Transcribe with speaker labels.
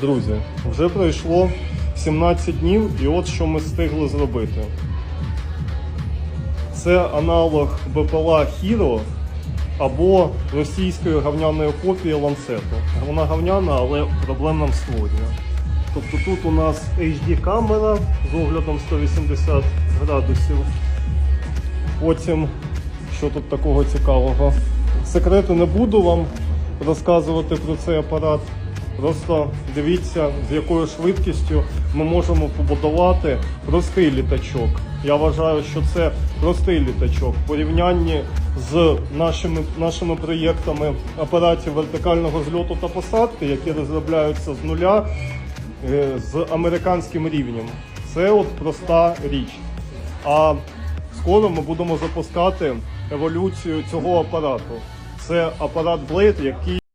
Speaker 1: Друзі, вже пройшло 17 днів, і от що ми встигли зробити. Це аналог БПЛА Hero або російської гавняної копії ланцету. Вона гавняна, але проблем нам створює. Тобто тут у нас HD камера з оглядом 180 градусів. Потім, що тут такого цікавого? Секрети не буду вам розказувати про цей апарат. Просто дивіться, з якою швидкістю ми можемо побудувати простий літачок. Я вважаю, що це простий літачок в порівнянні з нашими, нашими проєктами апаратів вертикального зльоту та посадки, які розробляються з нуля е, з американським рівнем. Це от проста річ. А скоро ми будемо запускати еволюцію цього апарату. Це апарат Blade, який